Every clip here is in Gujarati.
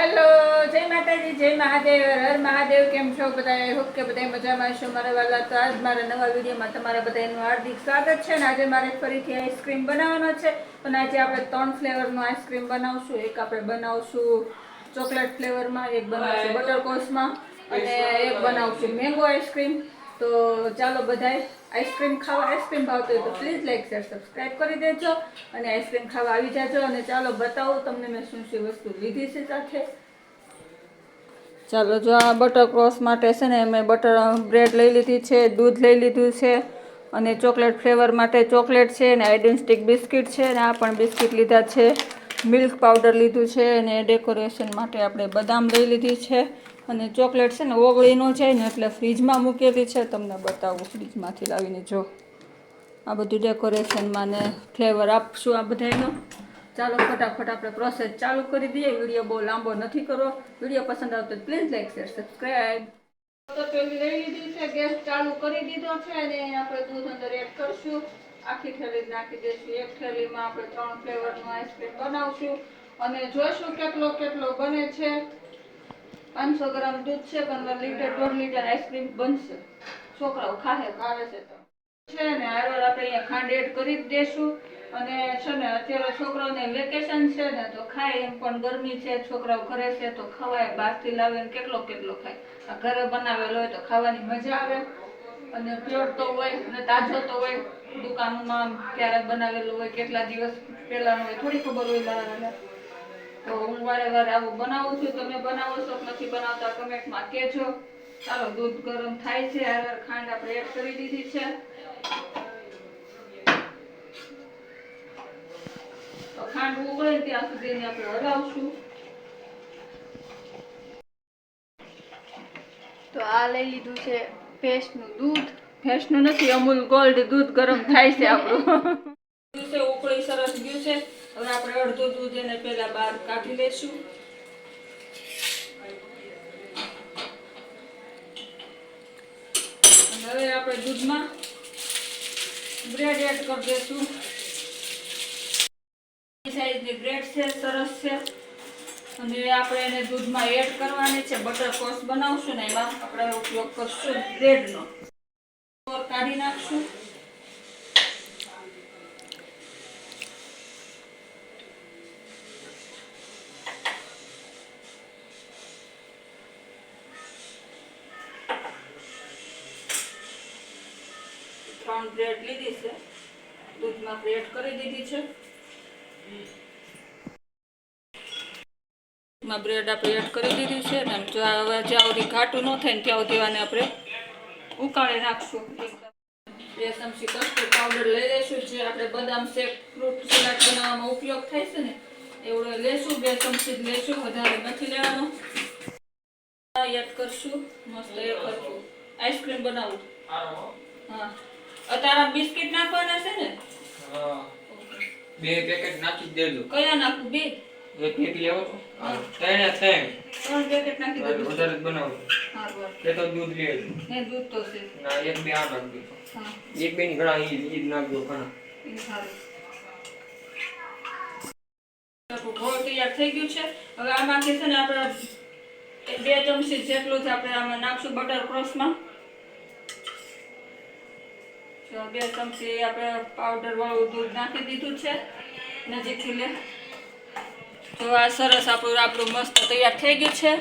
હેલો જય માતાજી જય મહાદેવ હર મહાદેવ કેમ છો બધા હોપ કે બધા મજામાં છો મારા વાલા તો આજ મારા નવા વિડીયોમાં તમારા બધાનું હાર્દિક સ્વાગત છે અને આજે મારે ફરીથી આઈસ્ક્રીમ બનાવવાનો છે. અને આજે આપણે ત્રણ ફ્લેવરનો આઈસ્ક્રીમ બનાવશું. એક આપણે બનાવશું ચોકલેટ ફ્લેવરમાં એક બનાવશું બટરકોસમાં અને એક બનાવશું મેંગો આઈસ્ક્રીમ. તો ચાલો બધાય આઈસ્ક્રીમ ખાવા આઈસ્ક્રીમ ભાવતો હોય તો પ્લીઝ લાઈક શેર સબસ્ક્રાઈબ કરી દેજો અને આઈસ્ક્રીમ ખાવા આવી જાજો અને ચાલો બતાવું તમને મેં શું શું વસ્તુ લીધી છે સાથે. ચાલો જો આ બટર ક્રોસ માટે છે ને મેં બટર બ્રેડ લઈ લીધી છે, દૂધ લઈ લીધું છે અને ચોકલેટ ફ્લેવર માટે ચોકલેટ છે અને આઈડેન્ટિક બિસ્કિટ છે અને આ પણ બિસ્કિટ લીધા છે. મિલ્ક પાવડર લીધું છે અને ડેકોરેશન માટે આપણે બદામ લઈ લીધી છે. અને ચોકલેટ છે ને ઓગળી ન જાય ને એટલે ફ્રીજમાં મૂકેલી છે. તમને બતાવું ફ્રીજમાંથી લાવીને જો. આ બધું ડેકોરેશનમાં ને ફ્લેવર આપશું આ બધાનો ચાલો ફટાફટ આપણે પ્રોસેસ ચાલુ કરી દઈએ. વીડિયો બહુ લાંબો નથી કરવો. વીડિયો પસંદ આવતો પ્લીઝ લાઈક, શેર સબસ્ક્રાઈબ તો પેલી લઈ લીધી છે ગેસ ચાલુ કરી દીધો છે અને આપણે દૂધ અંદર એડ કરશું. આખી થેલી નાખી દઈશું. એક થેલીમાં આપણે ત્રણ ફ્લેવરનું આઈસ્ક્રીમ બનાવશું. અને જોઈશું કેટલો કેટલો બને છે. પાંચસો ગ્રામ દૂધ છે, પંદર લીટર, દોઢ લીટર આઈસ્ક્રીમ બનશે. છોકરાઓ ખાહે ભાવે છે તો. છે ને, હારવાર આપણે અહીંયા ખાંડ એડ કરી જ દેશું. અને છે ને, અત્યારે છોકરાઓને વેકેશન છે ને, તો ખાય એમ પણ ગરમી છે, છોકરાઓ ઘરે છે તો ખવાય, બહારથી લાવીને કેટલો કેટલો ખાય. આ ઘરે બનાવેલો હોય તો ખાવાની મજા આવે. અને પ્યોર તો હોય, અને તાજો તો હોય. દુકાનમાં ક્યારેક બનાવેલું હોય, કેટલા દિવસ પહેલાનું હોય થોડી ખબર હોય લાવેલા તો હું વારે વારે આવું બનાવું છું. તમે બનાવો છો નથી બનાવતા કમેન્ટમાં કહેજો. ચાલો, દૂધ ગરમ થાય છે. હાર ખાંડ આપણે એડ કરી દીધી છે. ખાંડ ઉગળે ત્યાં સુધી એને આપણે હલાવશું. તો આ લઈ લીધું છે ભેંસનું દૂધ. ભેંસનું નથી, અમૂલ ગોલ્ડ દૂધ ગરમ થાય છે આપણું દૂધ છે ઉકળી સરસ ગયું આપણે અડધું દૂધ એને પહેલા બહાર કાઢી લઈશું હવે આપણે દૂધમાં બ્રેડ એડ કરી દઈશું સાઈઝની બ્રેડ છે, સરસ છે. અને આપણે એને દૂધમાં એડ કરવાની છે, બટર કોસ બનાવશું ને એમાં આપણે ઉપયોગ કરશું બ્રેડનો. કાઢી નાખશું. ત્રણ બ્રેડ લીધી છે. દૂધમાં બ્રેડ કરી દીધી છે. માં બ્રેડ આપણે એડ કરી દીધી છે ને જો હવે જ્યાં સુધી ઘાટું ન થાય ને ત્યાં સુધી આને આપણે ઉકાળી નાખશું. બે ચમચી કસ્ટર્ડ પાવડર લઈ લઈશું, જે આપણે બદામ શેક, ફ્રૂટ સલાડ બનાવવામાં ઉપયોગ થાય છે ને, એવડો લેશું, બે ચમચી જ લેશું, વધારે નથી લેવાનો. એડ કરશું, મસ્ત એડ કરશું. આઈસ્ક્રીમ બનાવું. હા. અત્યારે બિસ્કિટ નાખવાના છે ને? હા. બે પેકેટ નાખી દેજો. કયા નાખું? બે? એક એક લેવો છો ત્રણે ત્રણ. ત્રણ પેકેટ નાખી દેજો વધારે બનાવો. હા બસ. કે તો દૂધ લેજો ને દૂધ તો છે. ના એક બે આ નાખ દેજો હા. એક બે ની ઘણા ઈ ઈ નાખ દો ઘણા. તૈયાર થઈ ગયું છે. હવે આમાંથી છે ને આપણે બે ચમચી જેટલું જ આપણે આમાં નાખશું બટર ક્રોસમાં. બે ચમચી આપણે પાવડર વાળું દૂધ નાખી દીધું છે. નજીકથી લે. તો આ સરસ આપણું આપણું મસ્ત તૈયાર થઈ ગયું છે.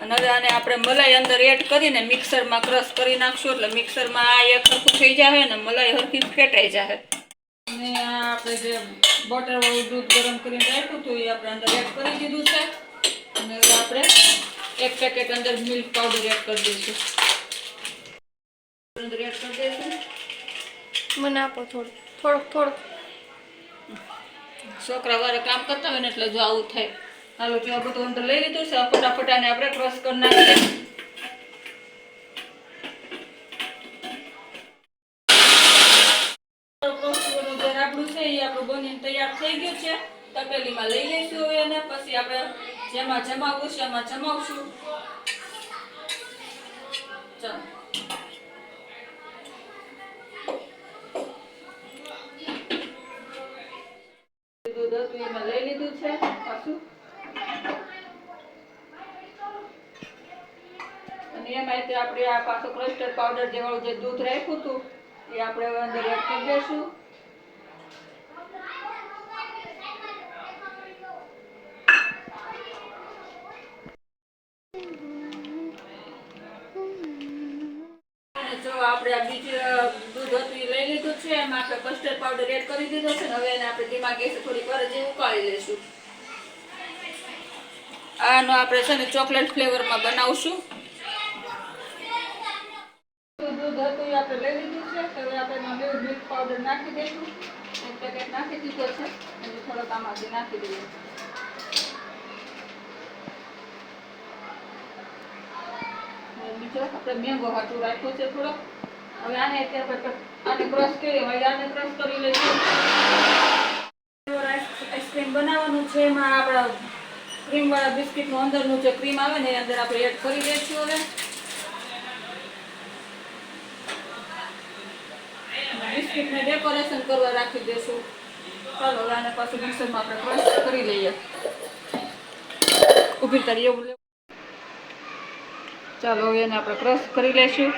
અને હવે આને આપણે મલાઈ અંદર એડ કરીને મિક્સરમાં ક્રશ કરી નાખશું. એટલે મિક્સરમાં આ એક હરખું થઈ જાય ને મલાઈ હરખી ફેટાઈ જાય અને આ આપણે જે બટર વાળું દૂધ ગરમ કરીને રાખ્યું હતું, એ આપણે અંદર એડ કરી દીધું છે. અને હવે આપણે એક પેકેટ અંદર મિલ્ક પાવડર એડ કરી દઈશું. અંદર એડ કરી દઈશું. મને આપો થોડું થોડુંક થોડુંક. છોકરા વારે કામ કરતા હોય ને એટલે જો આવું થાય. હાલો જો આ બધું અંદર લઈ લીધું છે આ ફટાફટ આને આપણે ક્રોસ કરી નાખીએ. ક્રોસવાનું છે એ આપણું બનીને તૈયાર થઈ ગયું છે. તપેલીમાં લઈ લઈશું હવે એને પછી આપણે જેમાં જમાવવું છે એમાં જમાવશું. ચાલો. આપણે આ પાછો ક્લસ્ટર પાવડર જેવાળું જે દૂધ રાખ્યું હતું, એ આપણે અંદર એડ કરી દઈશું. આપણે આ બીજું દૂધ હતું એ લઈ લીધું છે, એમાં આપણે કસ્ટર્ડ પાવડર એડ કરી દીધો છે હવે એને આપણે ધીમા ગેસે થોડીક વાર જે ઉકાળી લઈશું. આનો આપણે છે ને ચોકલેટ ફ્લેવરમાં બનાવશું. દૂધ હતું એ આપણે લઈ લીધું છે. તો હવે આપણે એમાં બે મિલ્ક પાવડર નાખી દઈશું. એક પેકેટ નાખી દીધો છે. અને થોડોક આમાંથી નાખી દઈએ. બીજો આપણે મેંગો હાટું રાખ્યો છે થોડો હવે આને અત્યારે આને ક્રશ કરી હવે આને ક્રશ કરી લઈશું આઈસ્ક્રીમ બનાવવાનું છે. એમાં આપણા ક્રીમ વાળા બિસ્કિટનું અંદરનું જે ક્રીમ આવે ને એ અંદર આપણે એડ કરી દઈશું હવે. બિસ્કિટને ડેકોરેશન કરવા રાખી દઈશું ચાલો આને પાછું મિક્સરમાં આપણે ક્રશ કરી લઈએ. ઊભી કરીએ એવું ચાલો એને આપણે ક્રશ કરી લઈશું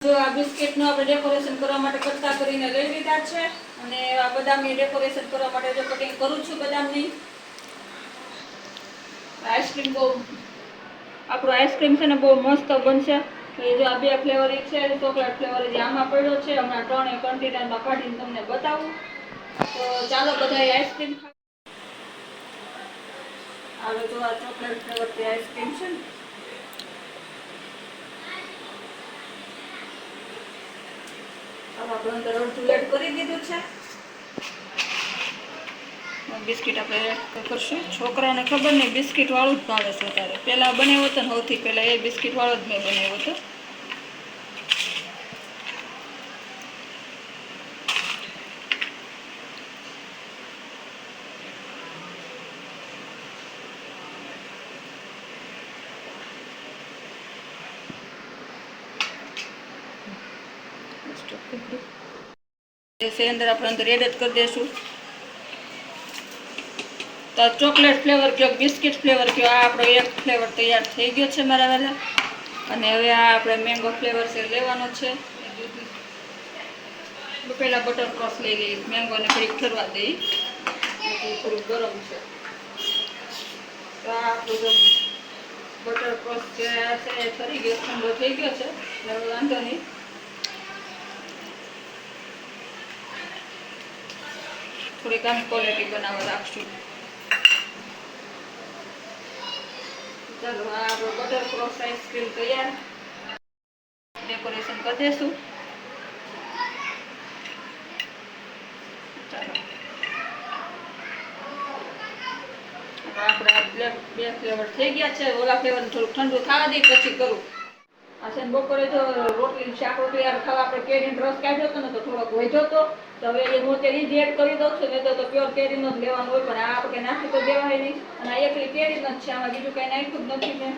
જો આ બિસ્કિટનું આપણે ડેકોરેશન કરવા માટે કટકા કરીને લઈ લીધા છે, અને આ બદામની ડેકોરેશન કરવા માટે જો કટિંગ કરું છું બદામની. આઈસ્ક્રીમ બહુ આપણું આઈસ્ક્રીમ છે ને બહુ મસ્ત બનશે. એ જો આ બે ફ્લેવર છે ચોકલેટ ફ્લેવર જે આમાં પડ્યો છે, હમણાં ત્રણેય કન્ટેનરમાં કાઢીને તમને બતાવું. તો ચાલો બધા આઈસ્ક્રીમ હવે તો આ ચોકલેટ ફ્લેવર તે આઈસ્ક્રીમ છે ને. હવે આપણે અંદર અડધું લેટ કરી દીધું છે. બિસ્કિટ આપણે એડ કરશું. છોકરાને ખબર નહીં, બિસ્કિટ વાળું જ ભાવે છે ત્યારે પહેલાં બનાવ્યો હતો ને સૌથી પહેલાં એ બિસ્કિટ વાળો જ મેં બનાવ્યો હતો. છે અંદર આપણે અંદર એડ જ કરી દઈશું તો ચોકલેટ ફ્લેવર કયો, બિસ્કિટ ફ્લેવર કયો, આ આપણો એક ફ્લેવર તૈયાર થઈ ગયો છે મારા વહેલા અને હવે આ આપણે મેંગો ફ્લેવર છે લેવાનો છે. પહેલાં બટર ક્રોસ લઈ લઈએ મેંગોને ફરી ઠરવા દઈ એટલે થોડું ગરમ છે. તો આ આપણું બટર ક્રોસ જે છે એ ઠરી ગયો, ઠંડો થઈ ગયો છે. એટલે વાંધો નહીં. થોડીક આમ ક્વોલિટી બનાવવા રાખશું. આપણો ડેકોરેશન કરી દઈશું ચાલો બ્લેક બે ફ્લેવર થઈ ગયા છે. ઓલા ફ્લેવર થોડુંક ઠંડુ થવા દે, પછી કરું. આ બપોરે જો રોટલી શાક રોટલી યાર ખાવા આપણે કેરીનો રસ કાઢ્યો હતો ને તો થોડોક વધ્યો હતો. તો હવે એ હું તેની જ કરી દઉં છું નહીં તો તો પ્યોર કેરીનો જ લેવાનો હોય, પણ આ આપણે નાખી તો દેવાય નહીં. અને આ એકલી કેરીનો જ છે, આમાં બીજું કંઈ નાખ્યું જ નથી મેં.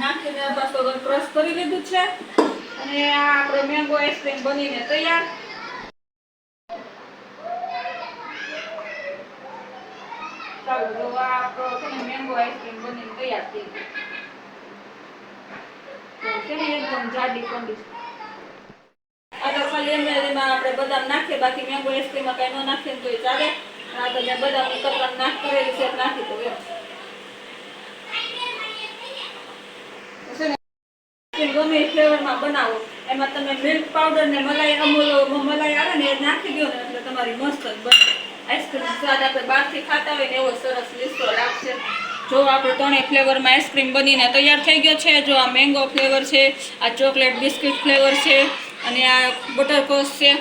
નાખીને પાછું ક્રશ કરી લીધું છે. અને આ આપણો મેંગો આઈસ્ક્રીમ બનીને તૈયાર ચાલો જો આ આપણો છે ને મેંગો આઈસ્ક્રીમ બનીને તૈયાર થઈ છે ને એકદમ જાડી કંડીશ આ તો ખાલી એમ જ એમાં આપણે બદામ નાખીએ બાકી મેંગો આઈસ્ક્રીમમાં કાંઈ ન નાખીએ ને તોય ચાલે. આ તો મેં બદામની કતરણ નાખ કરેલી છે નાખી દઉં એમ. છે ને? આઈસ્ક્રીમ ગમે એ ફ્લેવરમાં બનાવો. એમાં તમે મિલ્ક પાવડર ને મલાઈ અમૂલ મલાઈ આવે ને એ નાખી દો ને એટલે તમારી મસ્ત જ બને. આઈસ્ક્રીમ સ્વાદ આપણે બહારથી ખાતા હોય ને એવો સરસ લીસો લાગશે જો આપણે ત્રણેય ફ્લેવરમાં આઈસ્ક્રીમ બનીને તૈયાર થઈ ગયો છે જો આ મેંગો ફ્લેવર છે આ ચોકલેટ બિસ્કિટ ફ્લેવર છે અને આ બટરકોસ છે.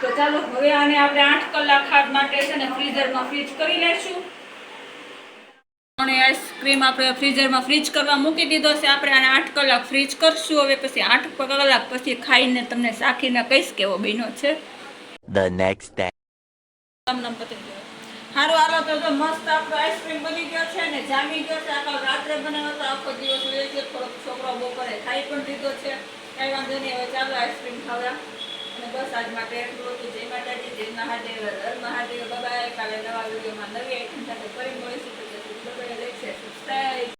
તો ચાલો હવે આને આપણે આઠ કલાક ખાટ માટે છે ને ફ્રીઝરમાં ફ્રીજ કરી લઈશું અને આઈસ્ક્રીમ આપણે ફ્રીઝરમાં ફ્રીજ કરવા મૂકી દીધો છે આપણે આને આઠ કલાક ફ્રીજ કરશું. હવે પછી આઠ કલાક પછી ખાઈને તમને સાખીને કહીશ કેવો બન્યો છે. The next day. સારું હાલો, તો તો મસ્ત આપણો આઈસ્ક્રીમ બની ગયો છે ને જામી ગયો છે. આખો રાત્રે બનાવ્યો તો આખો દિવસ લઈ ગયો થોડોક છોકરો બપોરે ખાઈ પણ દીધો છે. કાંઈ વાંધો નહીં, હવે ચાલો આઈસ્ક્રીમ ખાવા. અને બસ આજ માટે એટલું હતું. જય માતાજી, જય મહાદેવ, હર મહાદેવ બાબા કાલે નવા વિડીયોમાં નવી આઈટમ સાથે ફરી મળીશું. તો લઈ છે સબસ્ક્રાઈબ